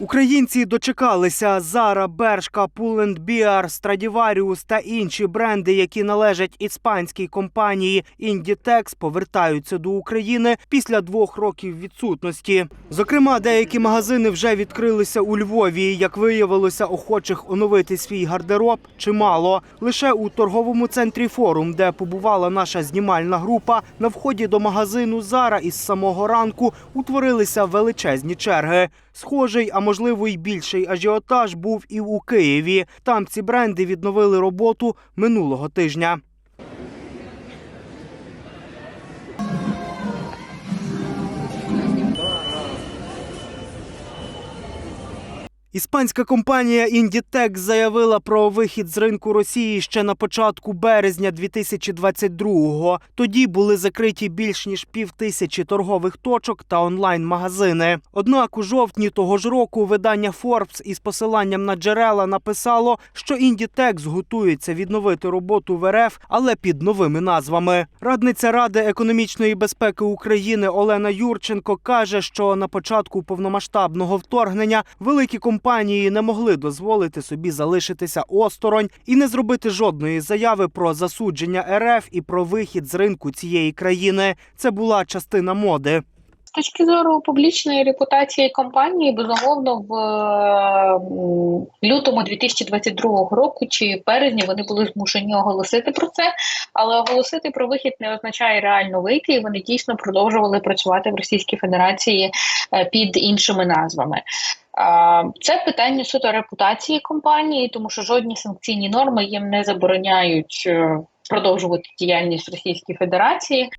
Українці дочекалися Зара, Бершка, Pull&Bear, Stradivarius та інші бренди, які належать іспанській компанії Inditex, повертаються до України після двох років відсутності. Зокрема, деякі магазини вже відкрилися у Львові. Як виявилося, охочих оновити свій гардероб чимало. Лише у торговому центрі форум, де побувала наша знімальна група, на вході до магазину Зара із самого ранку утворилися величезні черги. Схожий, а можливо й більший ажіотаж був і у Києві. Там ці бренди відновили роботу минулого тижня. Іспанська компанія Inditex заявила про вихід з ринку Росії ще на початку березня 2022-го. Тоді були закриті більш ніж пів тисячі торгових точок та онлайн-магазини. Однак у жовтні того ж року видання Forbes із посиланням на джерела написало, що Inditex готується відновити роботу в РФ, але під новими назвами. Радниця Ради економічної безпеки України Олена Юрченко каже, що на початку повномасштабного вторгнення великі компанії не могли дозволити собі залишитися осторонь і не зробити жодної заяви про засудження РФ і про вихід з ринку цієї країни. Це була частина моди. З точки зору публічної репутації компанії, безумовно, в лютому 2022 року чи березні вони були змушені оголосити про це, але оголосити про вихід не означає реально вийти, і вони дійсно продовжували працювати в Російській Федерації е, під іншими назвами. Це питання суто репутації компанії, тому що жодні санкційні норми їм не забороняють е, продовжувати діяльність в Російській Федерації.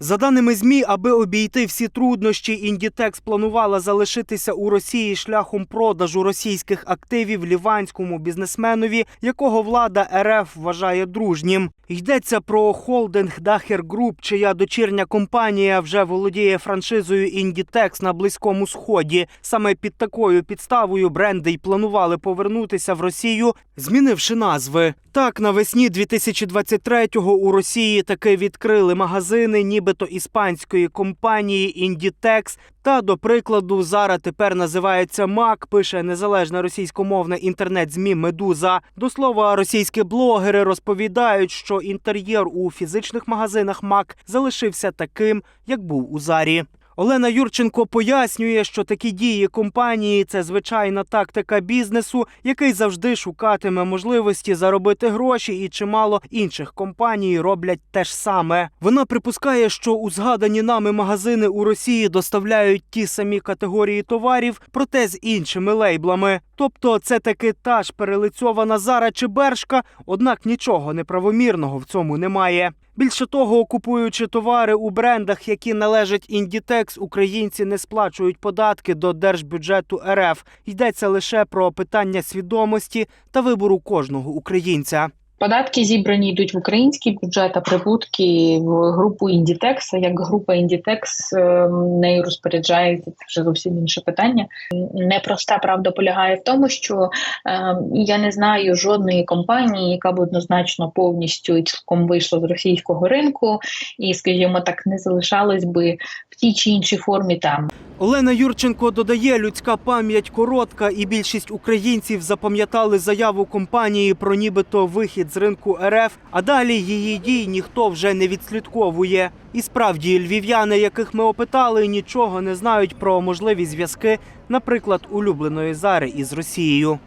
За даними ЗМІ, аби обійти всі труднощі, Індітекс планувала залишитися у Росії шляхом продажу російських активів ліванському бізнесменові, якого влада РФ вважає дружнім. Йдеться про холдинг Дахер Груп, чия дочірня компанія вже володіє франшизою Індітекс на близькому сході. Саме під такою підставою бренди й планували повернутися в Росію, змінивши назви. Так, навесні 2023-го у Росії таки відкрили магазини, нібито іспанської компанії Inditex. Та до прикладу, Зара тепер називається МАК, пише незалежна російськомовна інтернет-змі Медуза. До слова, російські блогери розповідають, що інтер'єр у фізичних магазинах МАК залишився таким, як був у Зарі. Олена Юрченко пояснює, що такі дії компанії це звичайна тактика бізнесу, який завжди шукатиме можливості заробити гроші, і чимало інших компаній роблять те ж саме. Вона припускає, що у згадані нами магазини у Росії доставляють ті самі категорії товарів, проте з іншими лейблами. Тобто, це таки та ж перелицьована Зара чи Бершка, однак нічого неправомірного в цьому немає. Більше того, купуючи товари у брендах, які належать індітекс, українці не сплачують податки до держбюджету РФ. Йдеться лише про питання свідомості та вибору кожного українця. Податки зібрані йдуть в український бюджет, а прибутки в групу Inditex. Як група Inditex е, нею розпоряджається, це вже зовсім інше питання. Непроста правда полягає в тому, що е, я не знаю жодної компанії, яка б однозначно повністю і цілком вийшла з російського ринку, і, скажімо так, не залишалась би в тій чи іншій формі там. Олена Юрченко додає, людська пам'ять коротка, і більшість українців запам'ятали заяву компанії про нібито вихід з ринку РФ, а далі її дій ніхто вже не відслідковує. І справді львів'яни, яких ми опитали, нічого не знають про можливі зв'язки, наприклад, улюбленої зари із Росією.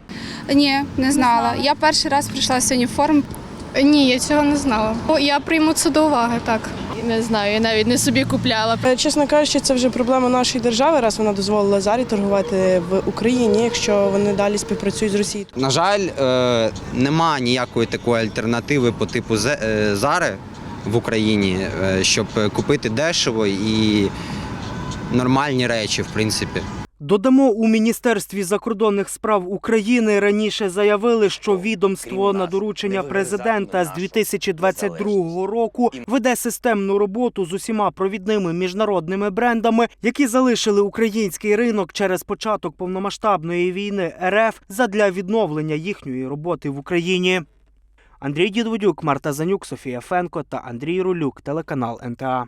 Ні, не знала. Я перший раз прийшла сьогодні в форум. Ні, я цього не знала. Я прийму це до уваги, так. Не знаю, я навіть не собі купляла. Е, Чесно кажучи, це вже проблема нашої держави, раз вона дозволила зарі торгувати в Україні, якщо вони далі співпрацюють з Росією. На жаль, е, нема ніякої такої альтернативи по типу е, Зари в Україні, щоб купити дешево і нормальні речі, в принципі. Додамо у міністерстві закордонних справ України раніше заявили, що відомство на доручення президента з 2022 року веде системну роботу з усіма провідними міжнародними брендами, які залишили український ринок через початок повномасштабної війни РФ задля відновлення їхньої роботи в Україні. Андрій Дідводюк, Марта Занюк, Софія Фенко та Андрій Рулюк, телеканал НТА.